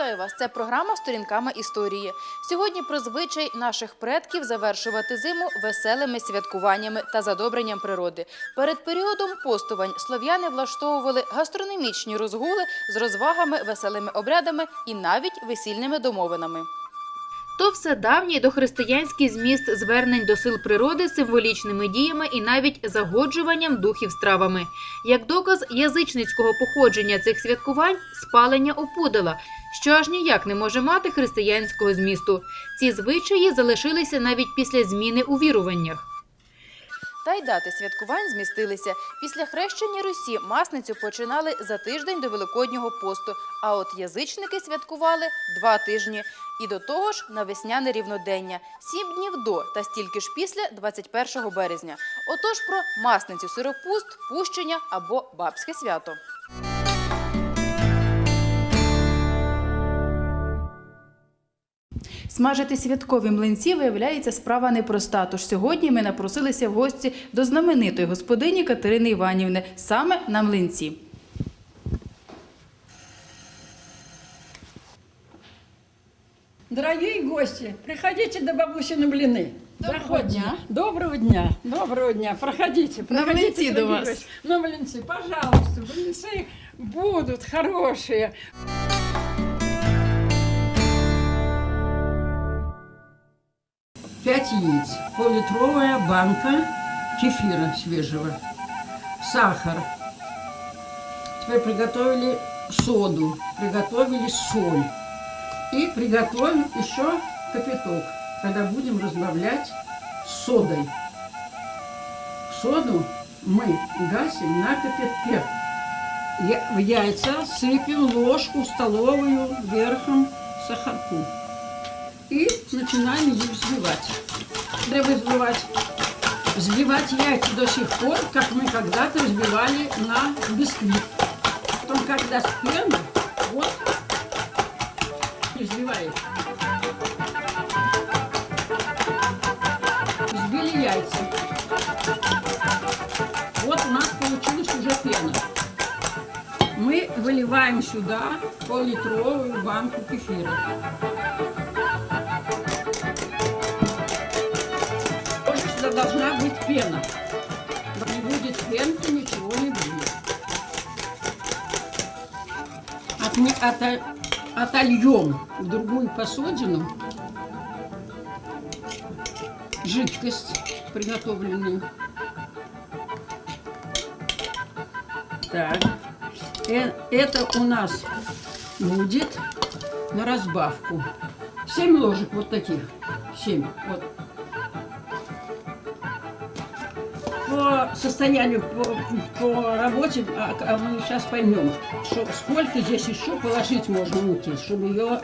Вітаю вас! Це програма Сторінками історії. Сьогодні про звичай наших предків завершувати зиму веселими святкуваннями та задобренням природи. Перед періодом постувань слов'яни влаштовували гастрономічні розгули з розвагами, веселими обрядами і навіть весільними домовинами. То все давній дохристиянський зміст звернень до сил природи символічними діями і навіть загоджуванням духів стравами. Як доказ язичницького походження цих святкувань спалення опудала, що аж ніяк не може мати християнського змісту. Ці звичаї залишилися навіть після зміни у віруваннях. Та й дати святкувань змістилися. Після хрещення Русі масницю починали за тиждень до Великоднього посту, а от язичники святкували два тижні. І до того ж на весняне рівнодення, сім днів до та стільки ж після 21 березня. Отож про масницю сиропуст, пущення або бабське свято. Смажити святкові млинці виявляється справа непроста. Тож сьогодні ми напросилися в гості до знаменитої господині Катерини Іванівни саме на млинці. Дорогие гости, приходите до бабуси на блины. Доброго Заходите. дня. Доброго дня. Доброго дня. Проходите. На проходите, млинцы до дорогие вас. гости. На млинцы, пожалуйста. Млинцы будут хорошие. Пять яиц, пол-литровая банка кефира свежего, сахар. Теперь приготовили соду, приготовили соль. И приготовим еще кипяток, когда будем разбавлять содой. Соду мы гасим на кипятке. В яйца сыпем ложку столовую верхом сахарку. И начинаем их взбивать. Треба взбивать. Взбивать яйца до сих пор, как мы когда-то взбивали на бисквит. Потом, когда с пеной, вот и взбиваешь. Взбили яйца. Вот у нас получилась уже пена. Мы выливаем сюда пол-литровую банку кефира. Сюда должна быть пена. Не будет пенки, ничего не будет. Отне- ото- отольем в другую посудину жидкость приготовленную. Так. Э- Это у нас будет на разбавку. 7 ложек вот таких. 7. Вот. Состоянию, по, по работе, а, а мы сейчас поймем, что, сколько здесь еще положить можно муки, чтобы ее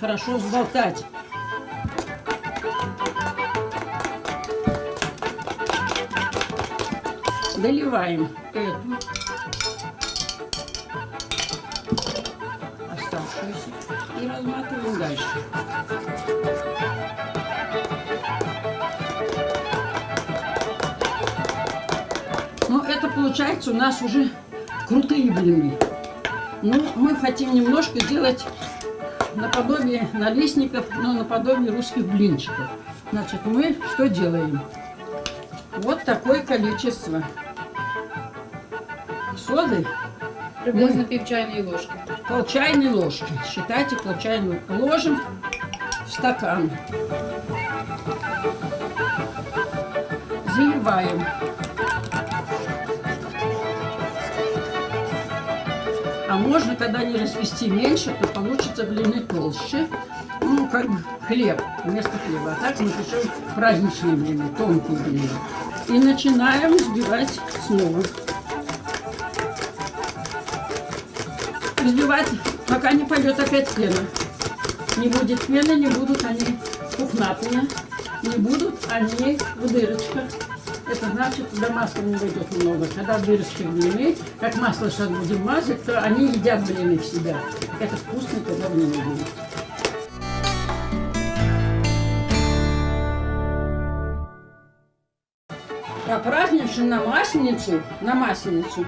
хорошо взболтать. Доливаем эту оставшуюся и разматываем дальше. Получается у нас уже крутые блины. Ну, мы хотим немножко сделать наподобие налистников, но наподобие русских блинчиков. Значит, мы что делаем? Вот такое количество соды Приблизно пів чайної ложки. пол чайной ложки. Считайте пол чайной ложим в стакан. Заливаем. А можно, когда не развести меньше, то получится блины толще. Ну, как бы хлеб вместо хлеба. А так мы печем праздничные блины, тонкие блины. И начинаем взбивать снова. Взбивать, пока не пойдет опять пена. Не будет пены, не будут они пухнатые, не будут они в дырочках. Это значит, туда масла не войдет много. Когда в дырочке блины, как масло сейчас будем мазать, то они едят блины в себя. Это вкусно, когда блины будут. А празднично на масленицу, на масленицу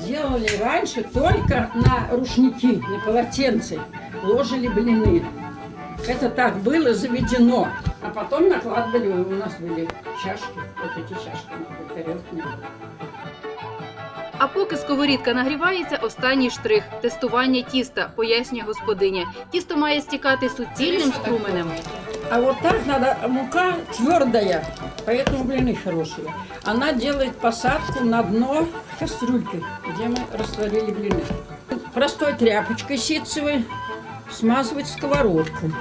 делали раньше только на рушники, на полотенце. Ложили блины. Это так было заведено. А потом накладывали, у нас были чашки, вот эти чашки, тарелки. А поки сковорідка нагрівається, останній штрих тестування тіста, пояснює господиня. Тісто має стікати суцільним струменем. А вот так надо, мука твердая, поэтому блины хорошие. Она делает посадку на дно кастрюльки, где мы растворили блины. Простой тряпочкой ситцевой смазывать сковородку.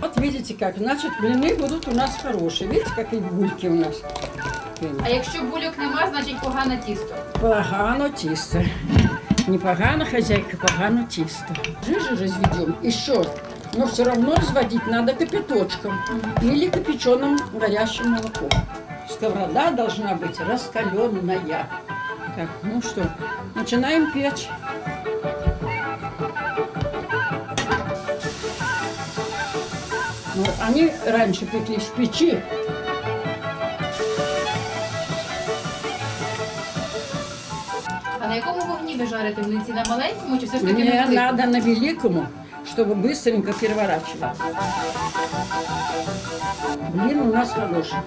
Вот видите как, значит блины будут у нас хорошие. Видите, какие бульки у нас? А якщо бульок нема, значить погане тісто. Погано тісто. Не погано, хозяйка, погано тісто. Жижи разведем еще, но все равно разводить надо кипяточком или кипяченым горящим молоком. Сковорода должна быть раскаленная. Так, ну что, начинаем печь. Они раньше пеклись в печи, А на якому вогні ви жарите млинці? На маленькому чи все ж таки Мне на великому? надо на великому, чтобы быстренько переворачивать. Блин у нас хороший.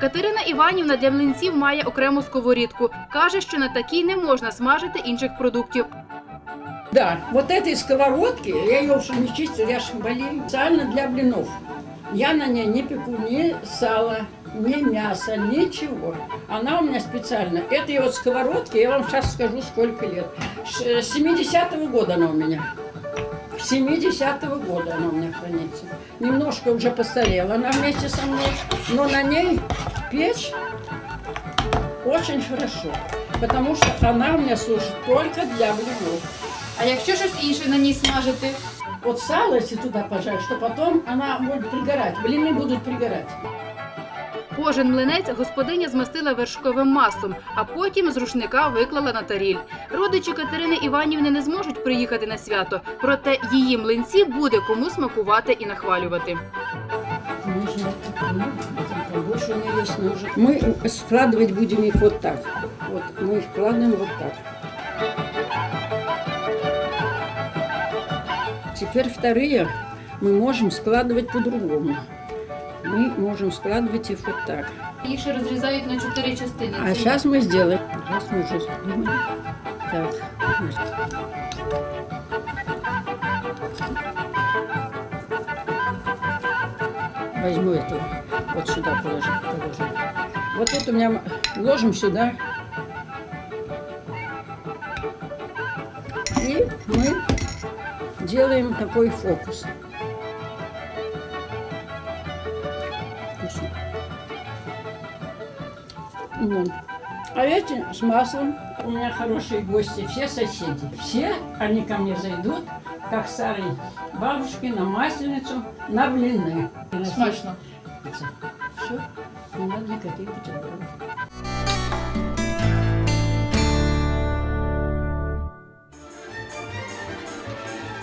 Катерина Іванівна для млинців має окрему сковорідку. Каже, що на такій не можна смажити інших продуктів. Да, вот этой сковородки, я ее уже не чистила, я ж болею, специально для блинов. Я на ней не пеку ни сала, ни мяса, ничего. Она у меня специально. Этой вот сковородки, я вам сейчас скажу, сколько лет. Ш- С 70-го года она у меня. С 70-го года она у меня хранится. Немножко уже постарела она вместе со мной, но на ней печь очень хорошо, потому что она у меня служит только для блинов. А якщо щось інше на ній смажити? Вот сало, если туда пожарить, что потом она будет пригорать, блины будут пригорать. Кожен млинець господиня змастила вершковим маслом, а потім з рушника виклала на таріль. Родичі Катерини Іванівни не зможуть приїхати на свято, проте її млинці буде кому смакувати і нахвалювати. Мы же это, ну, там больше у меня есть ножик. Мы складывать будем их вот так. Вот мы их кладем вот так. Теперь вторые мы можем складывать по-другому. Мы можем складывать их вот так. Їх ще розрізають на чотири частини. А сейчас мы сделаем. Сейчас мы уже думаем. Так. Возьму эту, вот сюда положим, положим. Вот это у меня ложим сюда. И мы делаем такой фокус. Ну, а эти с маслом. У меня хорошие гости, все соседи. Все они ко мне зайдут, как старые бабушки, на масленицу, на блины. Смачно. Все, не надо никаких бутербродов.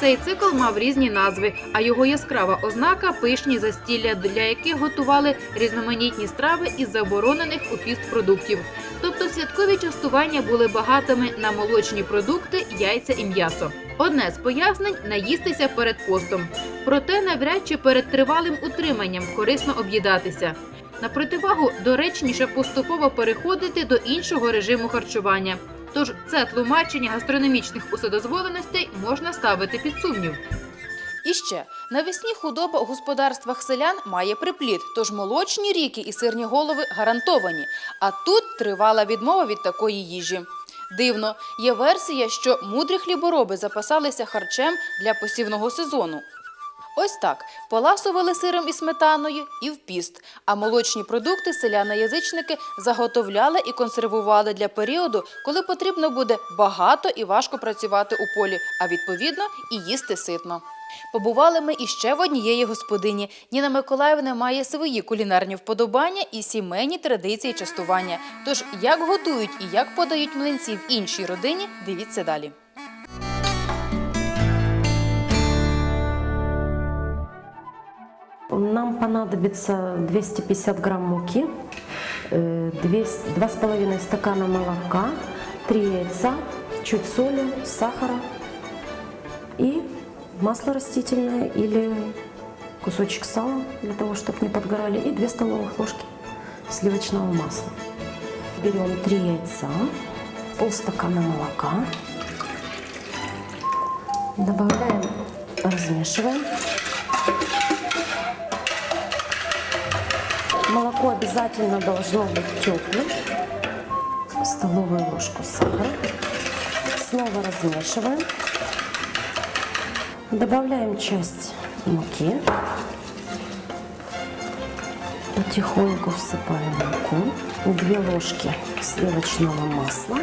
Цей цикл мав різні назви, а його яскрава ознака пишні застілля, для яких готували різноманітні страви із заборонених у піст продуктів. Тобто святкові частування були багатими на молочні продукти, яйця і м'ясо. Одне з пояснень наїстися перед постом. Проте навряд чи перед тривалим утриманням корисно об'їдатися. На противагу доречніше поступово переходити до іншого режиму харчування. Тож це тлумачення гастрономічних уседозволеностей можна ставити під сумнів. І ще навесні худоба у господарствах селян має припліт, тож молочні ріки і сирні голови гарантовані. А тут тривала відмова від такої їжі. Дивно, є версія, що мудрі хлібороби запасалися харчем для посівного сезону. Ось так поласували сиром і сметаною і в піст, а молочні продукти селяни-язичники заготовляли і консервували для періоду, коли потрібно буде багато і важко працювати у полі, а відповідно і їсти ситно. Побували ми іще в однієї господині. Ніна Миколаївна має свої кулінарні вподобання і сімейні традиції частування. Тож як готують і як подають млинці в іншій родині, дивіться далі. Нам понадобится 250 грамм муки, э, 200 2,5 стакана молока, 3 яйца, чуть соли, сахара и масло растительное или кусочек сала для того, чтобы не подгорали, и 2 столовых ложки сливочного масла. Берем 3 яйца, полстакана молока, добавляем, размешиваем. Молоко обязательно должно быть теплым. Столовую ложку сахара. Снова размешиваем. Добавляем часть муки. Потихоньку всыпаем муку. Две ложки сливочного масла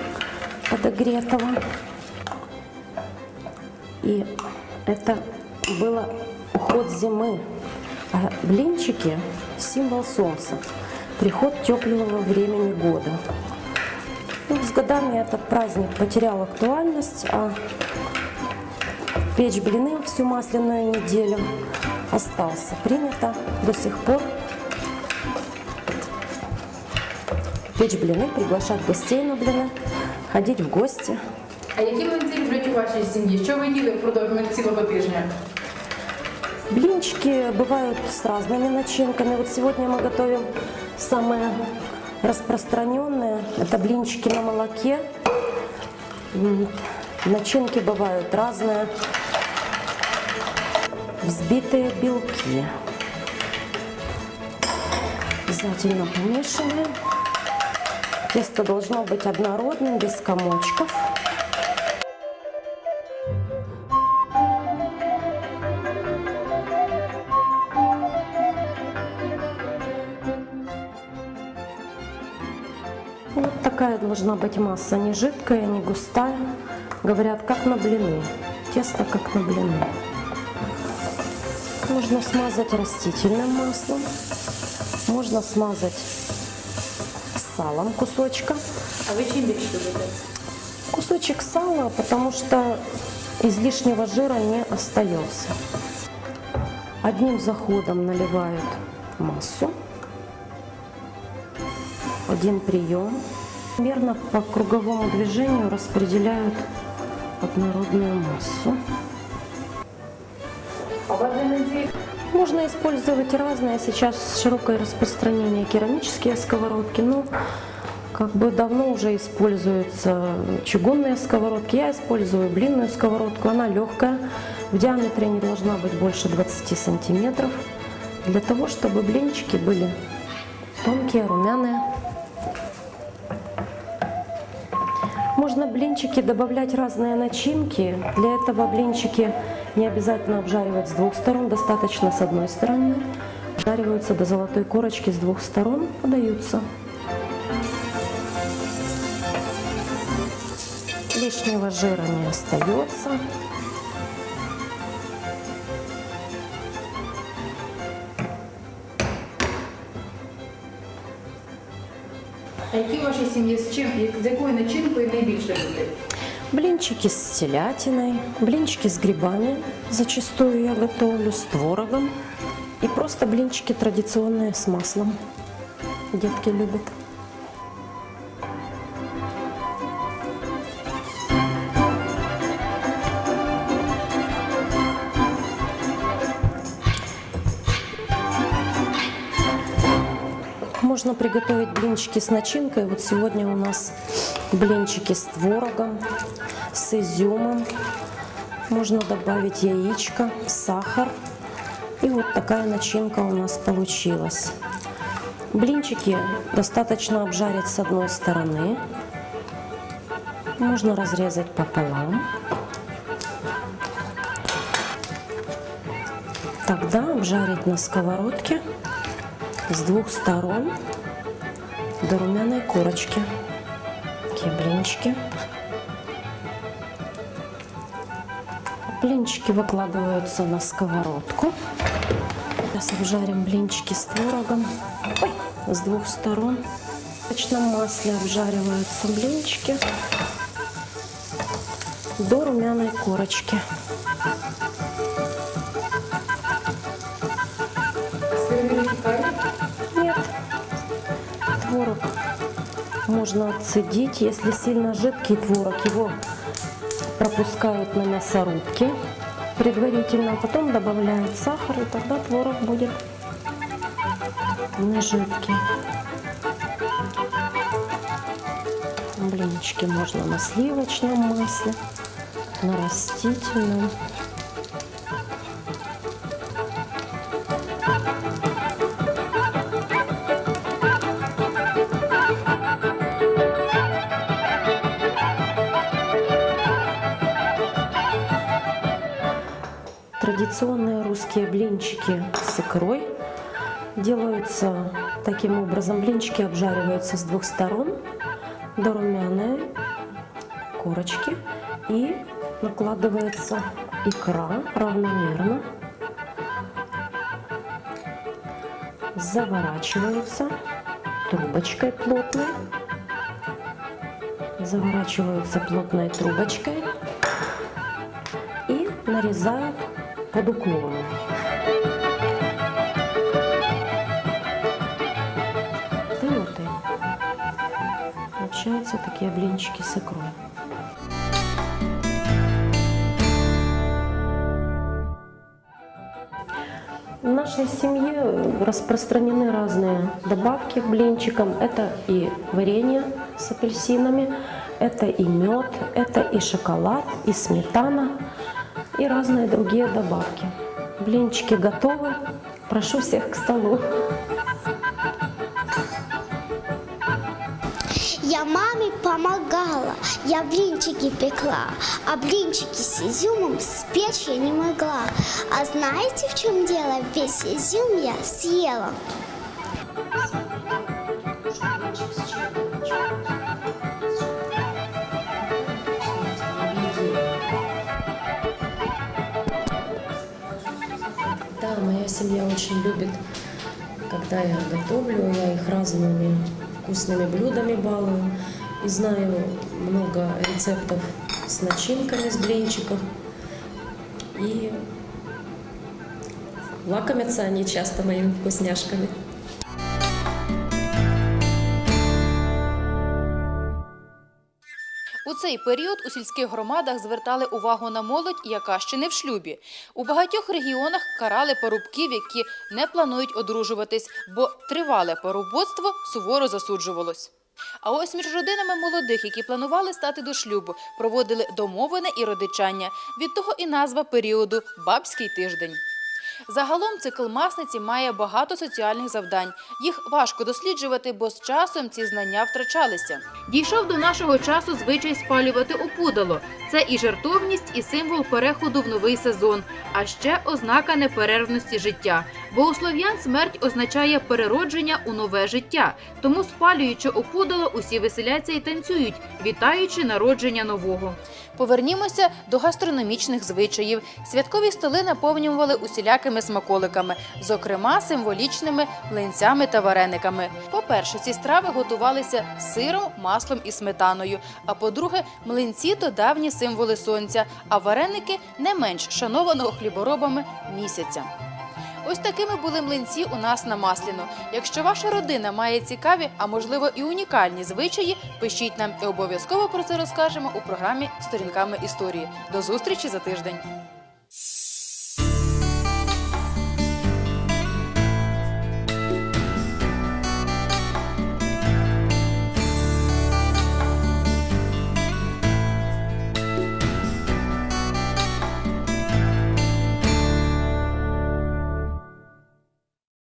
подогретого. И это было уход зимы. А блинчики – символ солнца, приход теплого времени года. Ну, с годами этот праздник потерял актуальность, а печь блины всю масляную неделю остался. Принято до сих пор печь блины, приглашать гостей на блины, ходить в гости. А які млинці люблять у вашій сім'ї? Що ви їли впродовж цілого тижня? Блинчики бывают с разными начинками. Вот сегодня мы готовим самые распространенные. Это блинчики на молоке. Начинки бывают разные. Взбитые белки. Обязательно помешиваем. Тесто должно быть однородным, без комочков. Должна быть масса, не жидкая, не густая. Говорят, как на блины. Тесто как на блины. Можно смазать растительным маслом. Можно смазать салом кусочком. А ви чим більше любите? Кусочек сала, потому что излишнего жира не остается. Одним заходом наливают массу. Один прием. Мерно по круговому движению распределяют однородную массу. Можно использовать разные. Сейчас широкое распространение керамические сковородки. Но как бы давно уже используются чугунные сковородки. Я использую блинную сковородку. Она легкая. В диаметре не должна быть больше 20 сантиметров. Для того, чтобы блинчики были тонкие, румяные. Можно блинчики добавлять разные начинки. Для этого блинчики не обязательно обжаривать с двух сторон, достаточно с одной стороны. Обжариваются до золотой корочки с двух сторон, подаются. Лишнего жира не остается. А які у вашій сім'ї з чим, з якою начинкою найбільше люблять? Блинчики с телятиной, блинчики с грибами, зачастую я готовлю с творогом. И просто блинчики традиционные с маслом. Детки любят. Можно приготовить блинчики с начинкой. Вот сегодня у нас блинчики с творогом, с изюмом. Можно добавить яичко, сахар. И вот такая начинка у нас получилась. Блинчики достаточно обжарить с одной стороны. Можно разрезать пополам. Тогда обжарить на сковородке с двух сторон до румяной корочки. Такие блинчики. Блинчики выкладываются на сковородку. Сейчас обжарим блинчики с творогом Ой, с двух сторон. В точном масле обжариваются блинчики до румяной корочки. Нет. Можно отцедить. Если сильно жидкий творог, его пропускают на мясорубке предварительно, а потом добавляют сахар, и тогда творог будет не жидкий. Блинчики можно на сливочном масле, на растительном. Традиционные русские блинчики с икрой делаются таким образом. Блинчики обжариваются с двух сторон до румяной корочки и накладывается икра равномерно. Заворачиваются трубочкой плотной. Заворачиваются плотной трубочкой и нарезают под уклоном. И получаются такие блинчики с икрой. В нашей семье распространены разные добавки к блинчикам. Это и варенье с апельсинами, это и мед, это и шоколад, и сметана, и разные другие добавки. Блинчики готовы. Прошу всех к столу. Я маме помогала, я блинчики пекла, а блинчики с изюмом спечь я не могла. А знаете, в чем дело? Весь изюм я съела. Семья очень любит, когда я готовлю, я их разными вкусными блюдами балую. И знаю много рецептов с начинками с блинчиков. И лакомятся они часто моими вкусняшками. Цей період у сільських громадах звертали увагу на молодь, яка ще не в шлюбі. У багатьох регіонах карали парубків, які не планують одружуватись, бо тривале парубоцтво суворо засуджувалось. А ось між родинами молодих, які планували стати до шлюбу, проводили домовини і родичання. Від того і назва періоду бабський тиждень. Загалом цикл масниці має багато соціальних завдань. Їх важко досліджувати, бо з часом ці знання втрачалися. Дійшов до нашого часу звичай спалювати опудало. Це і жертовність, і символ переходу в новий сезон, а ще ознака неперервності життя. Бо у слов'ян смерть означає переродження у нове життя. Тому, спалюючи опудало, усі веселяться і танцюють, вітаючи народження нового. Повернімося до гастрономічних звичаїв. Святкові столи наповнювали усілякими смаколиками, зокрема символічними млинцями та варениками. По-перше, ці страви готувалися сиром, маслом і сметаною. А по-друге, млинці то давні символи сонця, а вареники не менш шанованого хліборобами місяця. Ось такими були млинці у нас на масляно. Якщо ваша родина має цікаві, а можливо і унікальні звичаї, пишіть нам і обов'язково про це розкажемо у програмі Сторінками історії. До зустрічі за тиждень.